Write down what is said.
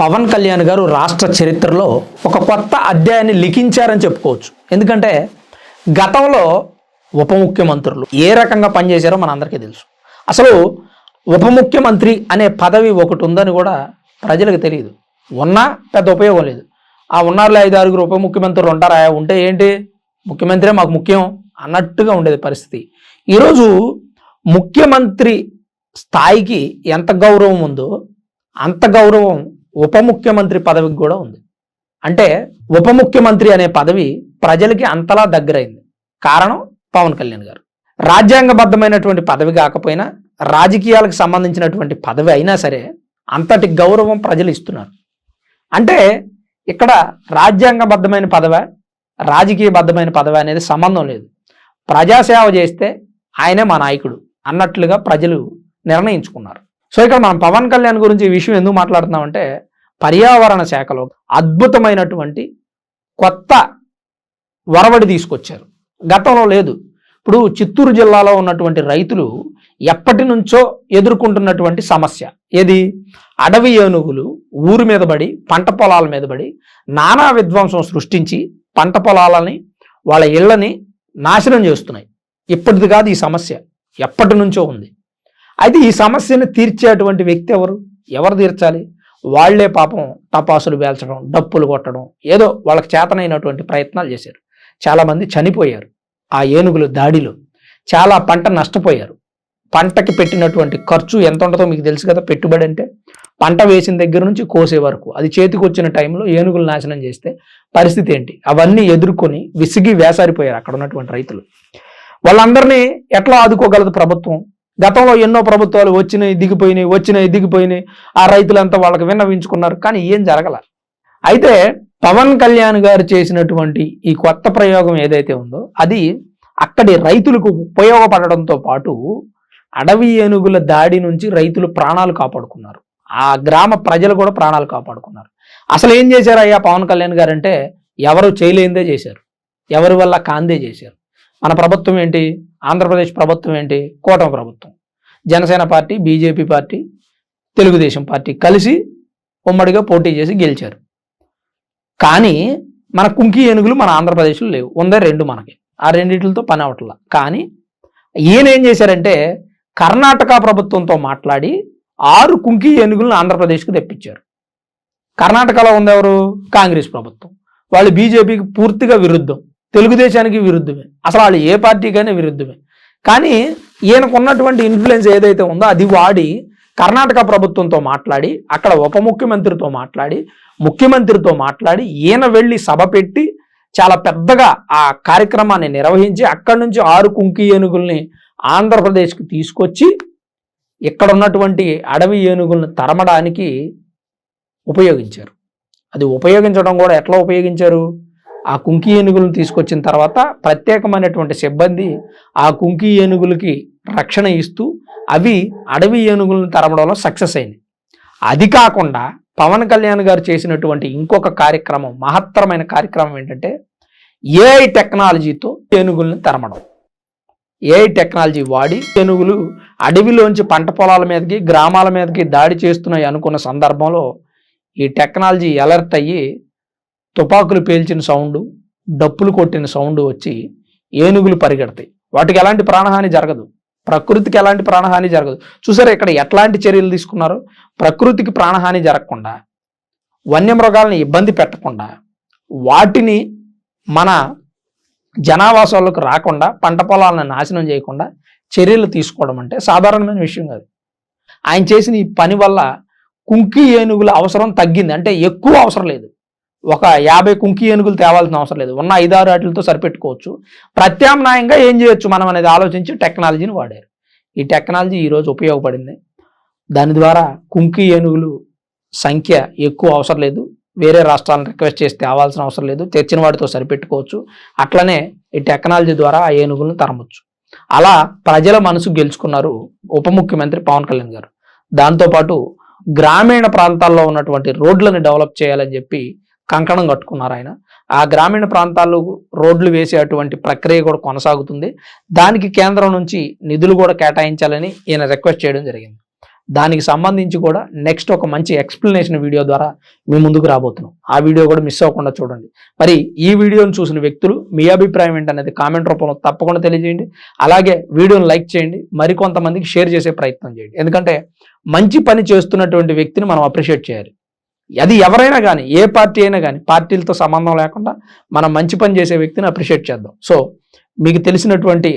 పవన్ కళ్యాణ్ గారు రాష్ట్ర చరిత్రలో ఒక కొత్త అధ్యాయాన్ని లిఖించారని చెప్పుకోవచ్చు. ఎందుకంటే గతంలో ఉప ముఖ్యమంత్రులు ఏ రకంగా పనిచేశారో మనందరికీ తెలుసు. అసలు ఉప ముఖ్యమంత్రి అనే పదవి ఒకటి ఉందని కూడా ప్రజలకు తెలియదు. ఉన్నా పెద్ద ఉపయోగం లేదు. ఆ ఉన్నారులే ఐదు ఆరుగురు ఉప ముఖ్యమంత్రులు ఉంటారా? ఉంటే ఏంటి? ముఖ్యమంత్రే మాకు ముఖ్యం అన్నట్టుగా ఉండేది పరిస్థితి. ఈరోజు ముఖ్యమంత్రి స్థాయికి ఎంత గౌరవం ఉందో అంత గౌరవం ఉప ముఖ్యమంత్రి పదవికి కూడా ఉంది. అంటే ఉప ముఖ్యమంత్రి అనే పదవి ప్రజలకి అంతలా దగ్గరైంది. కారణం పవన్ కళ్యాణ్ గారు. రాజ్యాంగబద్ధమైనటువంటి పదవి కాకపోయినా రాజకీయాలకు సంబంధించినటువంటి పదవి అయినా సరే అంతటి గౌరవం ప్రజలు ఇస్తున్నారు. అంటే ఇక్కడ రాజ్యాంగబద్ధమైన పదవి రాజకీయబద్ధమైన పదవి అనేది సంబంధం లేదు. ప్రజాసేవ చేస్తే ఆయనే మా నాయకుడు అన్నట్లుగా ప్రజలు నిర్ణయించుకున్నారు. సో ఇక్కడ మనం పవన్ కళ్యాణ్ గురించి ఈ విషయం ఎందుకు మాట్లాడుతున్నామంటే పర్యావరణ శాఖలో అద్భుతమైనటువంటి కొత్త వరవడి తీసుకొచ్చారు. గతంలో లేదు. ఇప్పుడు చిత్తూరు జిల్లాలో ఉన్నటువంటి రైతులు ఎప్పటి నుంచో ఎదుర్కొంటున్నటువంటి సమస్య ఏది? అడవి ఏనుగులు ఊరి మీద పడి పంట పొలాల మీద పడి నానా విధ్వంసం సృష్టించి పంట పొలాలని వాళ్ళ ఇళ్ళని నాశనం చేస్తున్నాయి. ఇప్పటిది కాదు ఈ సమస్య. ఎప్పటి నుంచో ఉంది. అయితే ఈ సమస్యను తీర్చేటువంటి వ్యక్తి ఎవరు? ఎవరు తీర్చాలి? వాళ్ళే పాపం టపాసులు పేల్చడం డప్పులు కొట్టడం ఏదో వాళ్ళకి చేతనైనటువంటి ప్రయత్నాలు చేశారు. చాలామంది చనిపోయారు ఆ ఏనుగుల దాడిలో. చాలా పంట నష్టపోయారు. పంటకి పెట్టినటువంటి ఖర్చు ఎంత ఉంటుందో మీకు తెలుసు కదా పెట్టుబడి అంటే. పంట వేసిన దగ్గర నుంచి కోసే వరకు. అది చేతికి వచ్చిన టైంలో ఏనుగులు నాశనం చేస్తే పరిస్థితి ఏంటి? అవన్నీ ఎదుర్కొని విసిగి వేసారిపోయారు అక్కడ ఉన్నటువంటి రైతులు. వాళ్ళందరినీ ఎట్లా ఆదుకోగలదు ప్రభుత్వం? గతంలో ఎన్నో ప్రభుత్వాలు వచ్చినాయి దిగిపోయినాయి వచ్చినాయి దిగిపోయినాయి. ఆ రైతులంతా వాళ్ళకి విన్నవించుకున్నారు కానీ ఏం జరగల? అయితే పవన్ కళ్యాణ్ గారు చేసినటువంటి ఈ కొత్త ప్రయోగం ఏదైతే ఉందో అది అక్కడి రైతులకు ఉపయోగపడడంతో పాటు అడవి ఏనుగుల దాడి నుంచి రైతులు ప్రాణాలు కాపాడుకున్నారు. ఆ గ్రామ ప్రజలు కూడా ప్రాణాలు కాపాడుకున్నారు. అసలు ఏం చేశారు అయ్యా పవన్ కళ్యాణ్ గారు అంటే ఎవరు చేయలేందే చేశారు. ఎవరి వల్ల కాందే చేశారు. మన ప్రభుత్వం ఏంటి? ఆంధ్రప్రదేశ్ ప్రభుత్వం ఏంటి? కూటమి ప్రభుత్వం. Janasena party BJP party Telugu Desam party కలిసి ఉమ్మడిగా పోటీ చేసి గెలిచారు. కానీ మన కుంకి ఏనుగులు మన ఆంధ్రప్రదేశ్లో లేవు. ఉందే రెండు మనకి. ఆ రెండింటితో పని అవట్లా. కానీ ఈయన ఏం చేశారంటే కర్ణాటక ప్రభుత్వంతో మాట్లాడి ఆరు కుంకి ఏనుగులను ఆంధ్రప్రదేశ్కి తెప్పించారు. కర్ణాటకలో ఉందెవరు కాంగ్రెస్ ప్రభుత్వం. వాళ్ళు బీజేపీకి పూర్తిగా విరుద్ధం. తెలుగుదేశానికి విరుద్ధమే. అసలు వాళ్ళు ఏ పార్టీకైనా విరుద్ధమే. కానీ ఈయనకున్నటువంటి ఇన్ఫ్లుయెన్స్ ఏదైతే ఉందో అది వాడి కర్ణాటక ప్రభుత్వంతో మాట్లాడి అక్కడ ఉప ముఖ్యమంత్రితో మాట్లాడి ముఖ్యమంత్రితో మాట్లాడి ఈయన వెళ్ళి సభ పెట్టి చాలా పెద్దగా ఆ కార్యక్రమాన్ని నిర్వహించి అక్కడి నుంచి ఆరు కుంకి ఏనుగుల్ని ఆంధ్రప్రదేశ్కి తీసుకొచ్చి ఇక్కడ ఉన్నటువంటి అడవి ఏనుగులను తరమడానికి ఉపయోగించారు. అది ఉపయోగించడం కూడా ఎట్లా ఉపయోగించారు? ఆ కుంకి ఏనుగులను తీసుకొచ్చిన తర్వాత ప్రత్యేకమైనటువంటి సిబ్బంది ఆ కుంకి ఏనుగులకి రక్షణ ఇస్తూ అవి అడవి ఏనుగులను తరమడంలో సక్సెస్ అయినాయి. అది కాకుండా పవన్ కళ్యాణ్ గారు చేసినటువంటి ఇంకొక కార్యక్రమం మహత్తరమైన కార్యక్రమం ఏంటంటే ఏఐ టెక్నాలజీతో ఏనుగులను తరమడం. ఏఐ టెక్నాలజీ వాడి ఏనుగులు అడవిలోంచి పంట పొలాల మీదకి గ్రామాల మీదకి దాడి చేస్తున్నాయి అనుకున్న సందర్భంలో ఈ టెక్నాలజీ అలర్ట్ అయ్యి తుపాకులు పేల్చిన సౌండ్ డప్పులు కొట్టిన సౌండ్ వచ్చి ఏనుగులు పరిగెడతాయి. వాటికి ఎలాంటి ప్రాణహాని జరగదు. ప్రకృతికి ఎలాంటి ప్రాణహాని జరగదు. చూసారా ఇక్కడ ఎట్లాంటి చర్యలు తీసుకున్నారు? ప్రకృతికి ప్రాణహాని జరగకుండా వన్యమృగాలను ఇబ్బంది పెట్టకుండా వాటిని మన జనావాసాలకు రాకుండా పంట పొలాలను నాశనం చేయకుండా చర్యలు తీసుకోవడం అంటే సాధారణమైన విషయం కాదు. ఆయన చేసిన ఈ పని వల్ల కుంకి ఏనుగుల అవసరం తగ్గింది. అంటే ఎక్కువ అవసరం లేదు. ఒక యాభై కుంకి ఏనుగులు తేవాల్సిన అవసరం లేదు. ఉన్న ఐదారు వాటిలతో సరిపెట్టుకోవచ్చు. ప్రత్యామ్నాయంగా ఏం చేయొచ్చు మనం అనేది ఆలోచించి టెక్నాలజీని వాడారు. ఈ టెక్నాలజీ ఈరోజు ఉపయోగపడింది. దాని ద్వారా కుంకి ఏనుగులు సంఖ్య ఎక్కువ అవసరం లేదు. వేరే రాష్ట్రాలను రిక్వెస్ట్ చేసి తేవాల్సిన అవసరం లేదు. తెచ్చిన వాటితో సరిపెట్టుకోవచ్చు. అట్లనే ఈ టెక్నాలజీ ద్వారా ఆ ఏనుగులను తరమొచ్చు. అలా ప్రజల మనసు గెలుచుకున్నారు ఉప ముఖ్యమంత్రి పవన్ కళ్యాణ్ గారు. దాంతోపాటు గ్రామీణ ప్రాంతాల్లో ఉన్నటువంటి రోడ్లను డెవలప్ చేయాలని చెప్పి కంకణం కట్టుకున్నారు ఆయన. ఆ గ్రామీణ ప్రాంతాల్లో రోడ్లు వేసే అటువంటి ప్రక్రియ కూడా కొనసాగుతుంది. దానికి కేంద్రం నుంచి నిధులు కూడా కేటాయించాలని ఈయన రిక్వెస్ట్ చేయడం జరిగింది. దానికి సంబంధించి కూడా నెక్స్ట్ ఒక మంచి ఎక్స్ప్లెనేషన్ వీడియో ద్వారా మీ ముందుకు రాబోతున్నాం. ఆ వీడియో కూడా మిస్ అవ్వకుండా చూడండి. మరి ఈ వీడియోను చూసిన వ్యక్తులు మీ అభిప్రాయం ఏంటనేది కామెంట్ రూపంలో తప్పకుండా తెలియజేయండి. అలాగే వీడియోను లైక్ చేయండి. మరికొంతమందికి షేర్ చేసే ప్రయత్నం చేయండి. ఎందుకంటే మంచి పని చేస్తున్నటువంటి వ్యక్తిని మనం అప్రిషియేట్ చేయాలి. అది ఎవరైనా కానీ ఏ పార్టీ అయినా కానీ పార్టీలతో సంబంధం లేకుండా మనం మంచి పని చేసే వ్యక్తిని అప్రిషియేట్ చేద్దాం. సో మీకు తెలిసినటువంటి